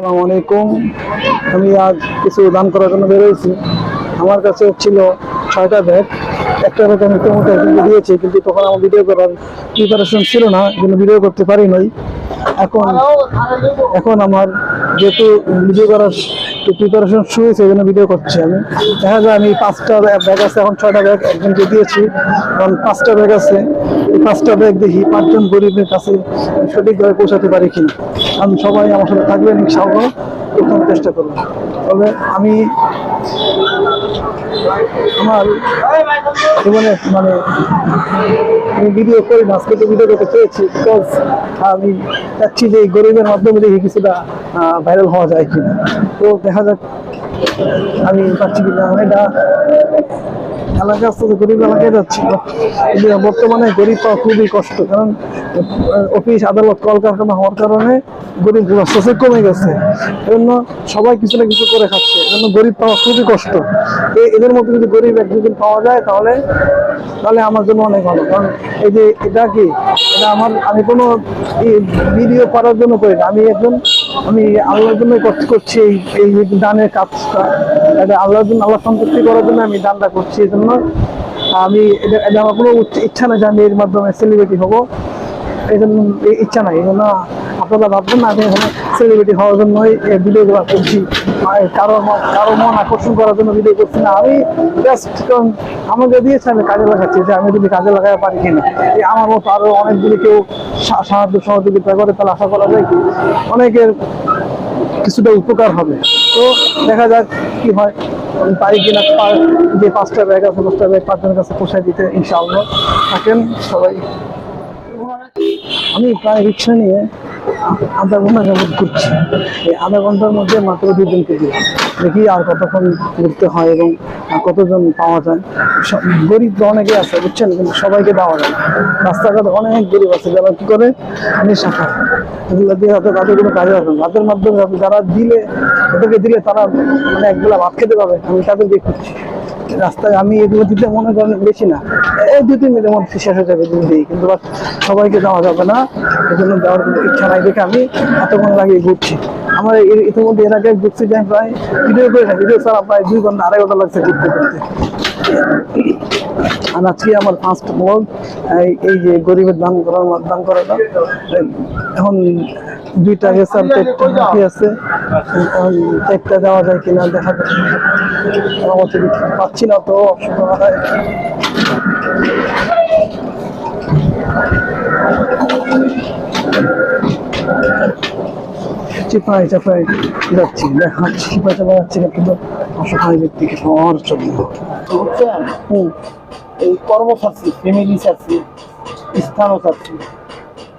আসসালামু আলাইকুম। আমি আজ কিছু দান করার জন্য বেরোয়েছি আমার কাছে ছিল ছয়টা ব্যাগ একটা ব্যাগ আমি একজনকে দিয়েছি, কিন্তু তখন আমার ভিডিও করার প্রিপারেশন ছিল না জন্য ভিডিও করতে পারি নাই। এখন এখন আমার যেহেতু ভিডিও করার প্রিপারেশন শুরু হয়েছে, এই জন্য ভিডিও করছি আমি। দেখা যায় আমি পাঁচটা ব্যাগ আছে, এখন ছয়টা ব্যাগ একজনকে দিয়েছি। এখন পাঁচটা ব্যাগ আছে। পাঁচটা ব্যাগ দেখি, পাঁচজন গরিবের কাছে সঠিকভাবে পৌঁছাতে পারি কিনা। আমি সবাই আমার সাথে থাকবেন, ইনশাআল্লাহ প্রথম চেষ্টা করব তবে আমি আমার জীবনে মানে আমি ভিডিও করি না, আজকে তো ভিডিও করতে চেয়েছি বিকজ আমি চাচ্ছি যে গরিবের মাধ্যমে দেখি কিছুটা ভাইরাল হওয়া যায় কিনা। তো দেখা যাক, আমি পাচ্ছি কিনা। এটা এলাকা আসতে তো গরিব এলাকায় যাচ্ছি বর্তমানে গরিব পাওয়া খুবই কষ্ট, কারণ অফিস, আদালত, কলকারখানা হওয়ার কারণে গরিব রাস্তা কমে গেছে। এজন্য সবাই কিছু না কিছু করে খাচ্ছে, এজন্য গরিব পাওয়া খুবই কষ্ট। এদের মধ্যে যদি গরিব এক দুদিন পাওয়া যায়, তাহলে তাহলে আমার জন্য অনেক ভালো। কারণ এই যে এটা কি, এটা আমার, আমি কোনো ভিডিও করার জন্য করি না। আমি একজন আমি আল্লাহর জন্য করছি, এই দানের কাজটা। এটা আল্লাহর জন্য আল্লাহ সন্তুষ্টি করার জন্য আমি দানটা করছি এই জন্য আমি এটা আমার কোনো ইচ্ছা নাই যে আমি এর মাধ্যমে সেলিব্রিটি হব। এই জন্য ইচ্ছা নাই এই জন্য আপনারা ভাববেন না আমি এখানে সেলিব্রিটি হওয়ার জন্যই ভিডিওগুলো করছি। কারও কারও মন আকর্ষণ করার জন্য ভিডিও করছি না। আমি জাস্ট আমাকে দিয়েছে, আমি কাজে লাগাচ্ছি, যে আমি যদি কাজে লাগাতে পারি কিনা। এই আমার মতো আরও অনেকগুলি কেউ সাহায্য সহযোগিতা করে, তাহলে আশা করা যায় কি অনেকের কিছুটা উপকার হবে। তো দেখা যাক কি হয়। পারি কিনা যে পাঁচটা ব্যাগ আছে পাঁচটা ব্যাগ পাঁচজনের কাছে পোষায় দিতে ইনশাআল্লাহ। থাকেন সবাই। আমি প্রায় রিক্সা নিয়ে আধা ঘণ্টা যাবত ঘুরছি। এই আধা ঘণ্টার মধ্যে মাত্র দুজনকে দিই দেখি আর কতক্ষণ ঘুরতে হয় এবং কতজন পাওয়া যায়। গরিব তো অনেকে আছে, বুঝছেন? কিন্তু সবাইকে দেওয়া যায় রাস্তাঘাট অনেক গরিব আছে, যারা কি করে? নেশা খায় এগুলো দিয়ে হয়তো তাদের কোনো কাজে আসবে। তাদের মাধ্যমে যারা দিলে, ওদেরকে দিলে তারা মানে একবেলা ভাত খেতে পাবে। আমি তাদেরকে খুঁজছি রাস্তায় আমি এগুলো দিতে মনে করেন বেশি না। এই দু তিন মিনিটের মধ্যে শেষ হয়ে যাবে দিই কিন্তু সবাইকে দেওয়া যাবে না। এজন্য জন্য দেওয়ার ইচ্ছা নাই দেখে আমি এত এতক্ষণ লাগিয়ে ঘুরছি। আমার ইতিমধ্যে এর আগে ঘুরছি প্রায় ভিডিও করে ভিডিও ছাড়া প্রায় দুই ঘণ্টা, আড়াই ঘণ্টা লাগছে ঘুরতে ঘুরতে। আর আজকে আমার ফার্স্ট ব্লগ এই যে গরিবের দান করার দান করাটা, এখন দুইটা গেছে আর চারটা বাকি আছে। এখন চারটা দেওয়া যায় কিনা দেখা আমার পাচ্ছি না তো অসুবিধা হয়। চিপাই চাপাই যাচ্ছি দেখা চিপাই চাপা যাচ্ছি কিন্তু অসহায় ব্যক্তিকে জন্য বুঝছেন এই কর্ম ছাড়ছি ফ্যামিলি ছাড়ছি স্থানও ছাড়ছি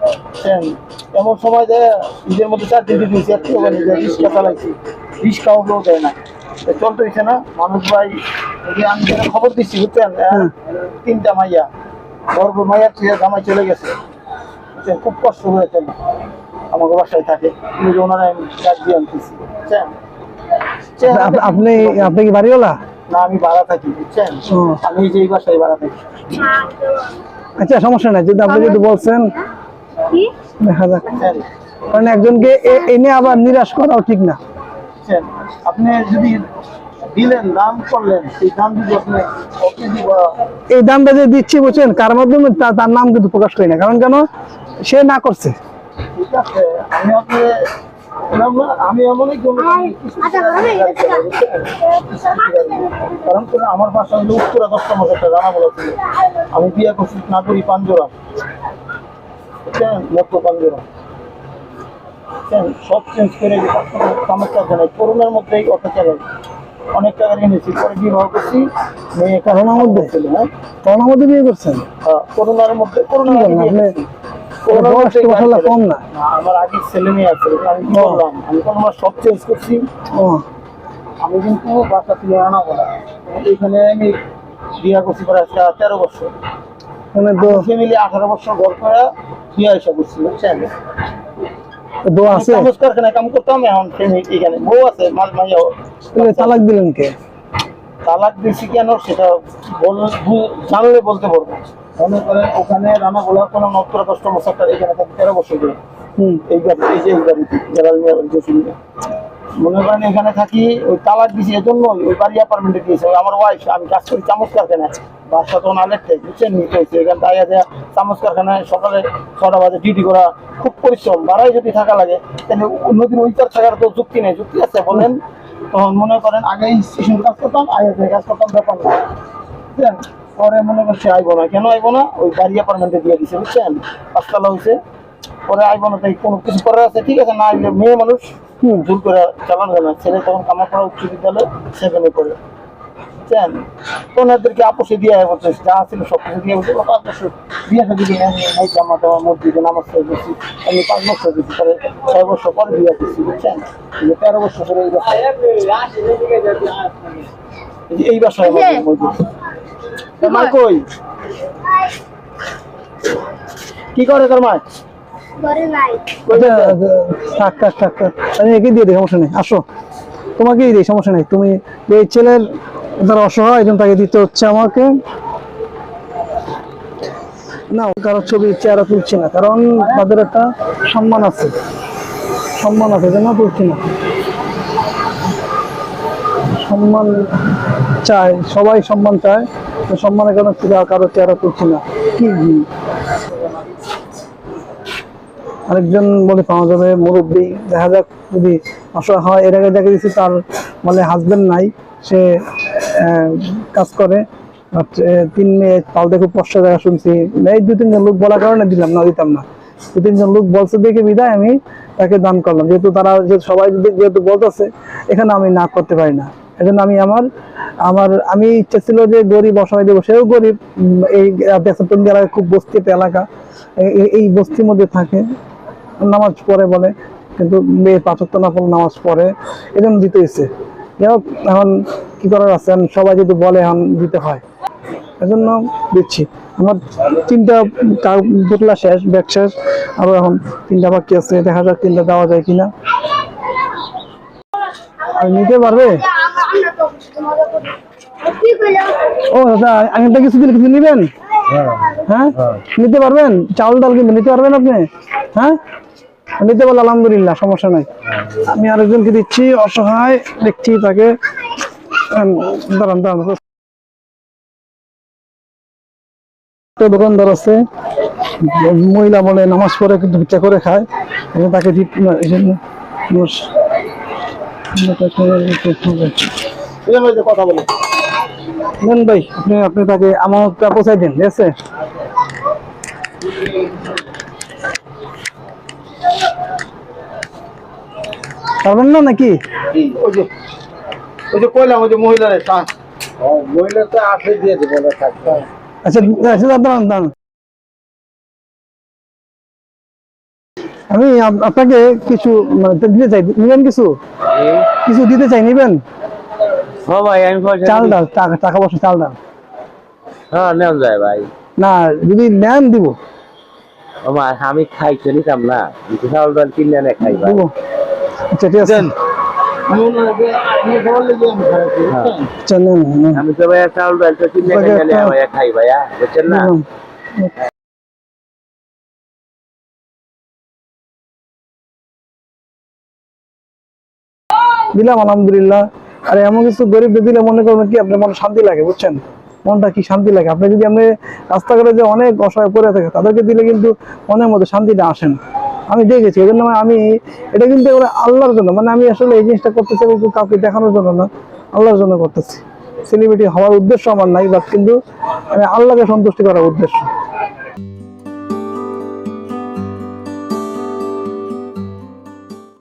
বুঝছেন এমন সময় যে নিজের মধ্যে চার দিন দিয়েছি একটু রিক্সা চালাইছি রিক্সাও কেউ দেয় না। চলতে হয়েছে না মানুষ ভাই আমি খবর দিচ্ছি বুঝছেন? আহ, তিনটা মাইয়া গর্ব মাইয়া জামাই চলে গেছে। খুব কষ্ট হয়েছেন আমাকে বাসায় থাকে। কিন্তু ওনারা আমি আনতেছি বুঝছেন? আপনি আপনি কি বাড়িওয়ালা? না আমি ভাড়া থাকি বুঝছেন? আমি যেই বাসায় ভাড়া থাকি। আচ্ছা সমস্যা নাই যদি আপনি যদি বলছেন। দেখা যাক। কারণ একজনকে এ- এনে আবার নিরাশ করাও ঠিক না। আপনি যদি দিলেন দাম করলেন সেই দাম যদি আপনি এই দামটা যে দিচ্ছি বুঝছেন? কার মাধ্যমে তার নাম কিন্তু প্রকাশ করি না। কারণ কেন? সে না করছে। ঠিক আছে আমি আপনি আমি এমন কারণ করে আমার বাসা হলো উত্তরা দশ নম্বর একটা জানা বলা ছিল। আমি বিয়ে করছি পাঞ্জরা বুঝছেন লক্ষ্য পাঞ্জরা বুঝছেন? সব চেঞ্জ করে সমস্যা জানাই করোনার মধ্যেই অত চালাই অনেক টাকা এনেছি পরে বিবাহ করছি। মেয়ে করোনার মধ্যে? ছিল হ্যাঁ? করোনার মধ্যে বিয়ে করছেন? হ্যাঁ, করোনার মধ্যে করোনার কম না। না, আমার আগে ছেলে মেয়ে আছে আমি। করলাম আমি কোনো সব চেঞ্জ করছি। আমি কিন্তু বাসা থেকে আনা বলা। এখানে আমি বিয়া করছি প্রায় তেরো বছর। মানে ফ্যামিলি আঠারো বছর গড় করে বিয়া এসে করছি বুঝছেন? দো আছে? কাগজ কারখানায় কাম করতাম এখন ফ্যামিলি এখানে বউ আছে তাহলে তালাক দিলেন কে? তালাক দিছি কেন সেটা জানলে বলতে পারব। মনে করেন ওখানে গোলার কোনো নত্র কষ্ট মশাক্কার এখানে থাকে তেরো বছর ধরে এই গাড়ি এই যে এই গাড়িতে জালাল মনে করেন এখানে থাকি ওই তালাক দিছি এজন্য ওই বাড়ি অ্যাপার্টমেন্টে দিয়েছে আমার ওয়াইফ আমি কাজ করি চামচ কারখানায়। বাসা তখন আলের থেকে বুঝছেন? নিতে হয়েছে। এখান থেকে দেয়া চামচ কারখানায় সকালে ছটা বাজে ডিউটি করা খুব পরিশ্রম। বাড়াই যদি থাকা লাগে তাহলে নদীর ওই থাকার তো যুক্তি নেই। যুক্তি আছে বলেন। তখন মনে করেন আগে স্টেশন কাজ করতাম আগে কাজ করতাম ব্যাপার না। পরে মনে করছে আইবো না। কেন আইবো না? ওই বাড়ি অ্যাপার্টমেন্টে দিয়ে দিছে বুঝছেন? পাঁচতলা হয়েছে পরে আইবো না তাই কোনো কিছু করার আছে? ঠিক আছে না আইলে মেয়ে মানুষ ভুল করে চালানো যায় না। ছেলে তখন কামারপাড়া উচ্চ বিদ্যালয় সেখানে পড়ে। বুঝছেন? ওনাদেরকে আপোষে দিয়ে বলছে যা ছিল সব কিছু দিয়ে বলছে পাঁচ বছর বিয়ে সাথে দিয়ে আমি এই জামা টামা মসজিদে নামাজ পড়ে গেছি। আমি পাঁচ বছর দিচ্ছি পরে ছয় বছর পরে বিয়ে দিচ্ছি বুঝছেন? তেরো বছর ধরে এই বাসায়। এই বাসায় মসজিদ। তোমার কই? কি করে তোর থাক থাক থাক থাক। আমি একে দিয়ে দিই সমস্যা নেই। আসো। তোমাকেই দিই সমস্যা নেই। তুমি এই ছেলের অসহায় একজন তাকে দিতে হচ্ছে আমাকে। না কারও ছবি চেহারা তুলছি না কারণ তাদের একটা সম্মান আছে। সম্মান আছে না তুলছি না? সম্মান চায় সবাই সম্মান চায়। সম্মানের কারণে কারও চেহারা তুলছি না। কি আরেকজন বলে পাওয়া যাবে, মুরব্বী। দেখা যাক যদি অসহায় হয়, এর আগে দেখা দিচ্ছি তার মানে হাজবেন্ড নাই, সে কাজ করে। তিন মেয়ে পাল্টে খুব কষ্ট দেখা শুনছি। এই দু তিনজন লোক বলার কারণে দিলাম না, দিতাম না। দু তিনজন লোক বলছে দেখে বিদায়, আমি তাকে দান করলাম। যেহেতু তারা সবাই যেহেতু বলতেছে, এখানে আমি না করতে পারি না। এজন্য আমি আমার আমার আমি ইচ্ছা ছিল যে গরিব অসহায় দেবো সেও গরিব এই দেশাতন্দি এলাকায় খুব বস্তি একটা এলাকা এই- বস্তির মধ্যে থাকে নামাজ পড়ে বলে কিন্তু মেয়ে পাঁচত্ব না পড়লে নামাজ পড়ে এই জন্য দিতে হয়েছে যাই হোক, এখন কি করার আছে? সবাই যদি বলে এখন দিতে হয়। এজন্য দিচ্ছি। আমার তিনটা কা- শেষ ব্যাগ শেষ আরও এখন তিনটা বাকি আছে দেখা যাক তিনটা দেওয়া যায় কিনা। আর নিতে পারবে আমরা তো মজা করি কি কইলাম হ্যাঁ? নিতে পারবেন? চাউল ডাল কিন্তু নিতে পারবেন আপনি? হ্যাঁ? নিতে পারলে আলহামদুলিল্লাহ, সমস্যা নাই। আমি আরেকজনকে দিচ্ছি, অসহায় দেখছি তাকে দোকানদার আছে, মহিলা বলে নামাজ পড়ে কিন্তু ভিক্ষা করে খায়। তাকে এই জন্য। কথা বলে। নেন ভাই আপনি আপনি তাকে আমানতটা পৌঁছাই দিন ঠিক আছে? পারবেন না নাকি? ওই যে ওই যে কইলাম ওই যে মহিলারে মহিলা তো আসলে দিয়ে দেবো আচ্ছা আচ্ছা দাঁড়ান দাঁড়ান আমি আপনাকে কিছু মানে দিতে চাই নিবেন কিছু? কিছু দিতে চাই নিবেন? ভাই আমি চাল ডাল টাকা পয়সা চাল ডাল হ্যাঁ নেন যায় ভাই। না যদি নেন দিব। আমি খাই তো নিতাম না। চাউল ডাল কিনে এনে খাই ভাই। আচ্ছা ঠিক আছে। আমি তো ভাই চাউল ডাল তো কিনে এনে ভাইয়া খাই ভাইয়া বুঝছেন না। দিলাম আলহামদুলিল্লাহ। আর এমন কিছু গরিব দিলে মনে করবেন কি আপনার মনে শান্তি লাগে, বুঝছেন? মনটা কি শান্তি লাগে? আপনি যদি আপনি রাস্তাঘাটে যে অনেক অসহায় পড়ে থাকে, তাদেরকে দিলে কিন্তু মনের মধ্যে শান্তিটা আসে না। আমি দেখেছি, এই জন্য আমি, এটা কিন্তু আল্লাহর জন্য মানে আমি আসলে এই জিনিসটা করতেছি কিন্তু কাউকে দেখানোর জন্য না, আল্লাহর জন্য করতেছি। সেলিব্রিটি হওয়ার উদ্দেশ্য আমার নাই বাট কিন্তু আমি আল্লাহকে সন্তুষ্টি করার উদ্দেশ্য।